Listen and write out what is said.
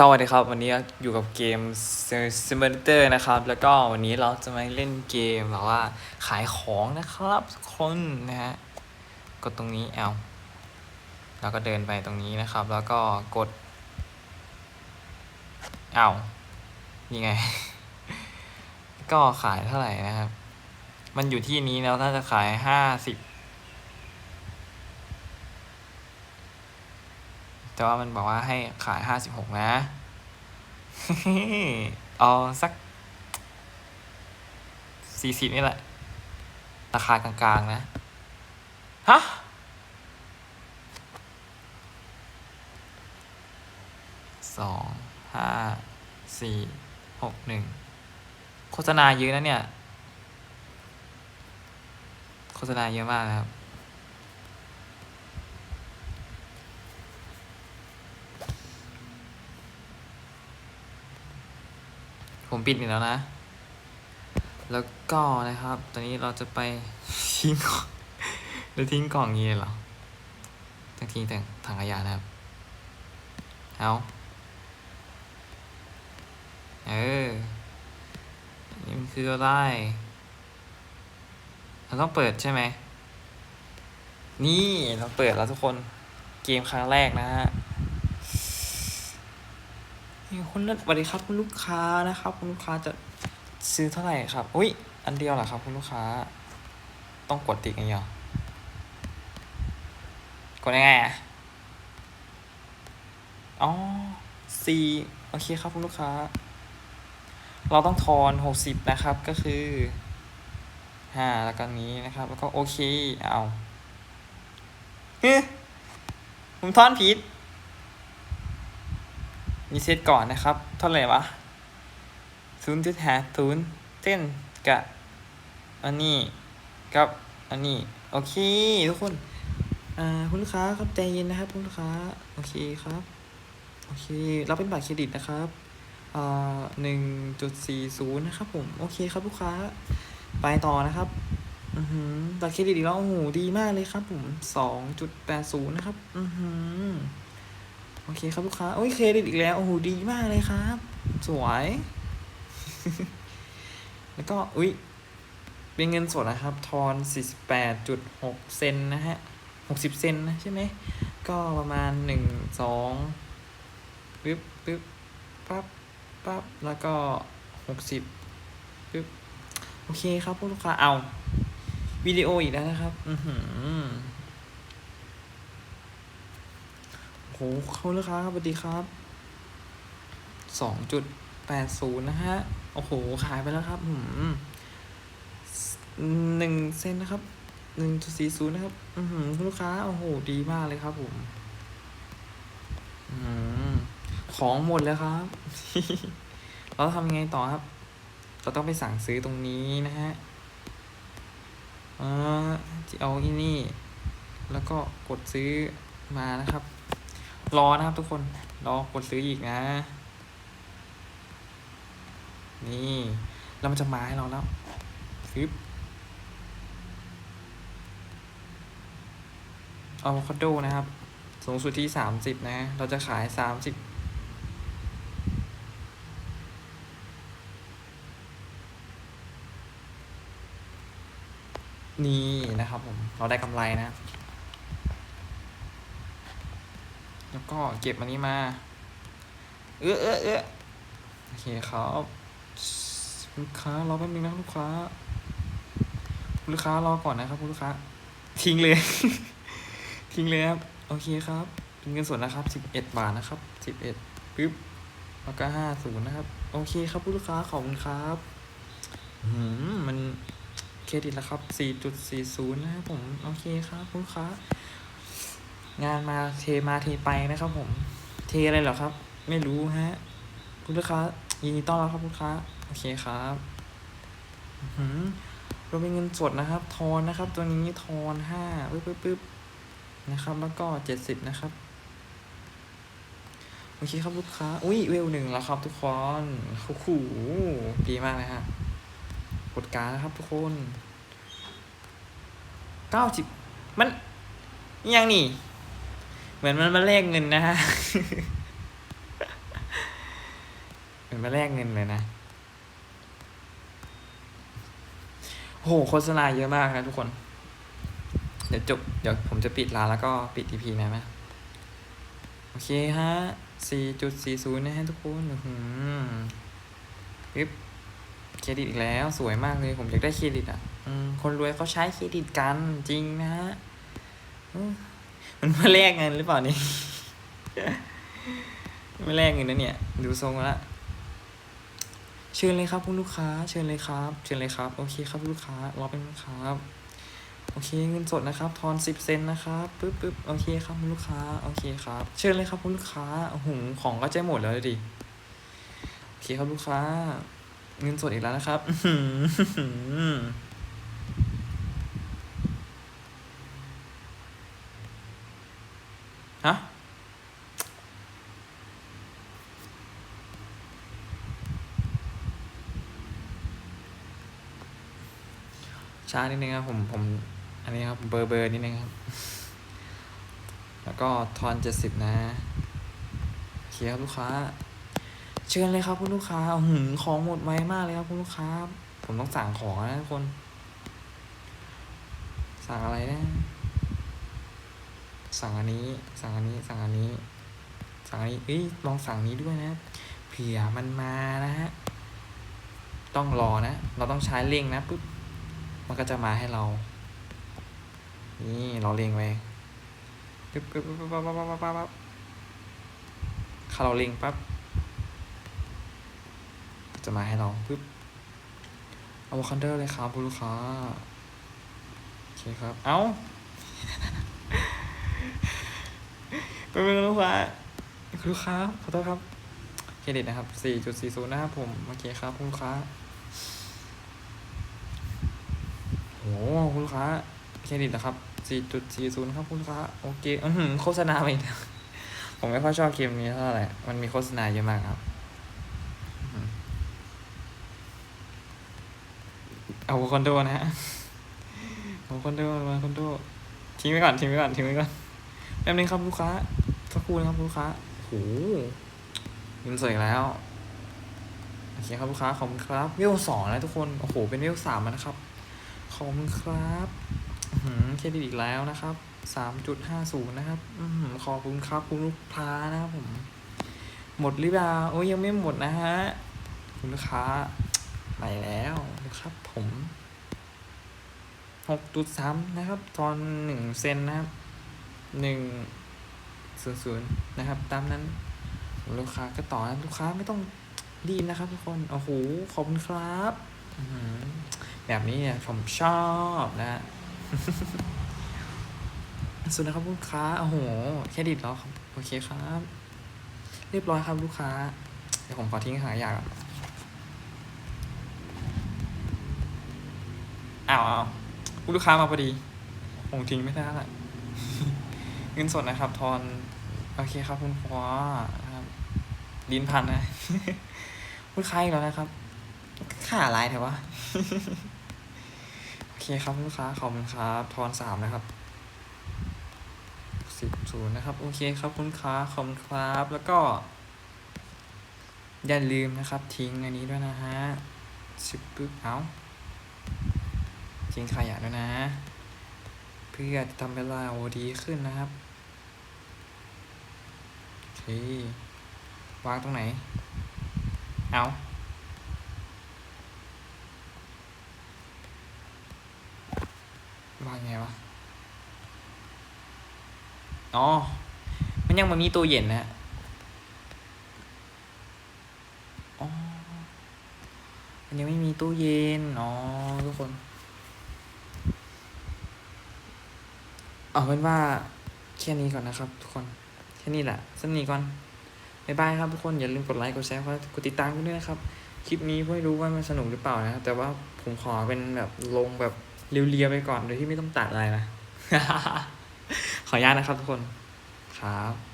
สวัสดีครับ วันนี้อยู่กับเกม Simulator นะครับ แล้วก็วันนี้เราจะมาเล่นเกมแบบว่าขายของนะครับคนนะฮะกดตรงนี้เอาแล้วก็เดินไปตรงนี้นะครับ แล้วก็กดเอานี่ไง ก็ขายเท่าไหร่นะครับ มันอยู่ที่นี้แล้วน่าจะขายห้าสิบ แต่ว่ามันบอกว่าให้ขายห้าสิบหกนะเอาสักสี่สิบนี่แหละ ราคากลางๆนะ ฮะ สอง ห้า สี่ หก หนึ่ง โฆษณาเยอะนะเนี่ย โฆษณาเยอะมากนะครับ ผมปิดอีกแล้วนะ แล้วก็นะครับ ตอนนี้เราจะไปทิ้งกล่องแล้วทิ้งกล่องนี้เลยเหรอต้งทิ้งแต่ถังขยะนะครับ เอาเออ นี่มันคืออะไรเราต้องเปิดใช่ไหม นี่เราเปิดแล้วทุกคน เกมครั้งแรกนะฮะ มีคนสวัสดีครับคุณลูกค้านะครับ คุณลูกค้าจะซื้อเท่าไหร่ครับ อุ้ยอันเดียวเหรอครับคุณลูกค้า ต้องกดติ๊กอย่างเดียวกดยังไงอะอ๋อสี่โอเคครับคุณลูกค้า เราต้องทอนหกสิบนะครับก็คือห้าแล้วก็นี้นะครับ แล้วก็โอเค เอาเฮ้ยผมทอนผิด มีเซตก่อนนะครับ เท่าไหร่วะศูนย์จุดห้าศูนย์เส้นกับอันนี้กับอันนี้ โอเค ทุกคน อ่าคุณลูกค้าครับใจเย็นนะครับคุณลูกค้า โอเคครับ โอเครับเป็นบัตรเครดิตนะครับอ่าหนึ่งจุดสี่ศูนย์นะครับผม โอเคครับลูกค้า ไปต่อนะครับอือหือบัตรเครดิตอีกแล้วโอ้โหดีมากเลยครับผมสองจุดแปดศูนย์นะครับ อือหือ โอเคครับลูกค้าโอ้ยเครดิตอีกแล้ว โอ้โห ดีมากเลยครับ สวย แล้วก็ อุ้ยเป็นเงินสดนะครับ ทอน 48.6 เซนนะฮะ 60 เซนนะใช่ไหม ก็ประมาณ 1 2ปึ๊บปึ๊บปั๊บปั๊บแล้วก็ 60ปึ๊บโอเคครับพวกลูกค้าเอาวิดีโออีกแล้วนะครับ อือหือ โหเขาลูกค้าครับสวัสดีครับสองจุดแปดศูนย์นะฮะ โอ้โห ขายไปแล้วครับหืมหนึ่งเซนนะครับหนึ่งจุดสี่ศูนย์นะครับ อือหือคุณลูกค้า โอ้โห ดีมากเลยครับผม อืม ของหมดแล้วครับ เราทำยังไงต่อครับ เราต้องไปสั่งซื้อตรงนี้นะฮะอ่าจะเอาที่นี่ แล้วก็กดซื้อมานะครับ รอนะครับทุกคน รอกดซื้ออีกนะ นี่แล้วมันจะมาให้เราแล้วฟึบอะโวคาโดนะครับ สูงสุดที่สามสิบนะ เราจะขายสามสิบนี่นะครับผม เราได้กำไรนะ แล้วก็เก็บอันนี้มา เออเออเออโอเคครับลูกค้ารอแป๊บนึงนะลูกค้าลูกค้ารอก่อนนะครับลูกค้า ทิ้งเลย ทิ้งเลยครับ โอเคครับเป็นเงินสดนะครับสิบเอ็ดบาทนะครับสิบเอ็ดปึ๊บแล้วก็ห้าศูนย์นะครับ โอเคครับลูกค้าขอบคุณครับอืมมันเครดิตแล้วครับสี่จุดสี่ศูนย์นะครับผม โอเคครับลูกค้า งานมาเทมาเทไปนะครับผม เทอะไรหรอครับ ไม่รู้ฮะคุณลูกค้ายินดีต้อนรับครับคุณลูกค้า โอเคครับหือเราเป็นเงินสดนะครับ ทอนนะครับ ตัวนี้ทอนห้าปึ๊บปึ๊บปึ๊บนะครับ แล้วก็เจ็ดสิบนะครับ โอเคครับลูกค้า อุ้ยเวลหนึ่งแล้วครับ ทุกคนโอ้โหดีมากเลยฮะกดการนะครับ ทุกคนเก้าสิบมันยังนี่ เหมือนมันมาแลกเงินนะฮะเหมือนมาแลกเงินเลยนะโหโฆษณาเยอะมากนะทุกคน เดี๋ยวจบเดี๋ยวผมจะปิดร้านแล้วก็ปิดทีพีนะไหมโอเคฮะสี่จุดสี่ศูนย์นะฮะทุกคนอื้อหือปึ๊บเครดิตอีกแล้ว สวยมากเลยผมอยากได้เครดิตอะอืมคนรวยเขาใช้เครดิตกันจริงนะฮะ มันมาแลกเงินหรือเปล่านี่ไม่แลกเงินนะเนี่ย ดูทรงแล้วเชิญเลยครับคุณลูกค้า เชิญเลยครับ เชิญเลยครับ โอเคครับลูกค้ารอเป็นครับโอเคเงินสดนะครับ ทอนสิบเซนนะครับปึ๊บปึ๊บโอเคครับคุณลูกค้า โอเคครับ เชิญเลยครับคุณลูกค้าโอ้โหของก็จะหมดแล้วดิโอเคครับลูกค้า เงินสดอีกแล้วนะครับ อื้อหือ ฮะช้านิดนึงครับผมผมอันนี้ครับเบอร์เบอร์นิดนึงครับ แล้วก็ทอนเจ็ดสิบนะโอเคครับลูกค้า เชิญเลยครับคุณลูกค้าหือของหมดไวมากเลยครับคุณลูกค้า ผมต้องสั่งของนะทุกคน สั่งอะไรนะ สั่งอันนี้ สั่งอันนี้ สั่งอันนี้ สั่งอันนี้เอ้ยลองสั่งนี้ด้วยนะเผื่อมันมานะฮะ ต้องรอนะ เราต้องใช้เร่งนะปุ๊บ มันก็จะมาให้เรา นี่เราเล็งไว้ปึ๊บปึ๊บปึ๊บปั๊บปั๊บปั๊บปั๊บปั๊บถ้าเราเล็งปั๊บจะมาให้เราปึ๊บเอาคันเดอร์เลยครับคุณลูกค้า โอเคครับ เอ้า เป็นลูกค้าคุณลูกค้าขอโทษครับเครดิตนะครับ4.40นย์นะครับผมโอเคครับคุณลูกค้าโอ้คุณลูกค้าเครดิตนะครับ4.40ครับคุณลูกค้าโอเคอือโฆษณาไปแล้วผมไม่ค่อยชอบเกมนี้เท่าไหร่มันมีโฆษณาเยอะมากครับเอาคอนโดนะฮะเอาคอนโดมาคอนโดทิ้งไว้ก่อนทิ้งไว้ก่อนทิ้งไว้ก่อน แป๊บนึงครับลูกค้าสักครู่นะครับลูกค้าโหเงินสวยแล้วโอเคครับลูกค้าขอบคุณครับเวลสองแล้วทุกคนโอ้โหเป็นเวลสามแล้วนะครับขอบคุณครับหือเครดิตอีกแล้วนะครับสามจุดห้าศูนย์นะครับอือหือขอบคุณครับคุณลูกค้านะครับผม หมดหรือเปล่าโอ้ยยังไม่หมดนะฮะคุณลูกค้าไปแล้วนะครับ ผมหกจุดสามนะครับ ตอนหนึ่งเซนนะครับ หนึ่งศูนย์ศูนย์นะครับ ตามนั้นลูกค้าก็ต่อนะลูกค้าไม่ต้องรีนะครับทุกคนโอ้โหขอบคุณครับแบบนี้เนี่ยผมชอบนะสุดนะครับลูกค้าโอ้โหแค่ดิดแล้วครับโอเคครับ เรียบร้อยครับลูกค้า เดี๋ยวผมขอทิ้งหายาก่อนอ้าวอ้าวลูกค้ามาพอดีผมทิ้งไม่ได้ละ เงินสดนะครับ ทอน โอเคครับคุณฟ้านะครับลิ้นพันนะลูกค้าอีกแล้วนะครับค่าอะไรเถอะวะโอเคครับลูกค้าขอบคุณครับทอนสามนะครับสิบศูนย์นะครับ โอเคครับคุณค้าขอบคุณครับ แล้วก็ อย่าลืมนะครับ ทิ้งอันนี้ด้วยนะฮะสิบปึ๊บเอาทิ้งขยะด้วยนะ เพื่อทำเวลาโอดีขึ้นนะครับ เควางตรงไหน เอาวางไงวะ อ๋อ มันยังมันมีตัวเย็นนะอ๋อมันยังไม่มีตู้เย็น อ๋อ ทุกคน เอาเป็นว่าแค่นี้ก่อนนะครับทุกคน ค่นี้แหละสนิทก่อนบ๊ายบายครับทุกคนอย่าลืมกดไลค์กดแชร์กดติดตามกันด้วยนะครับคลิปนี้ไม่รู้ว่ามันสนุกหรือเปล่านะครับแต่ว่าผมขอเป็นแบบลงแบบเรียวๆไปก่อนโดยที่ไม่ต้องตัดอะไรนะขออนุญาตนะครับทุกคนครับ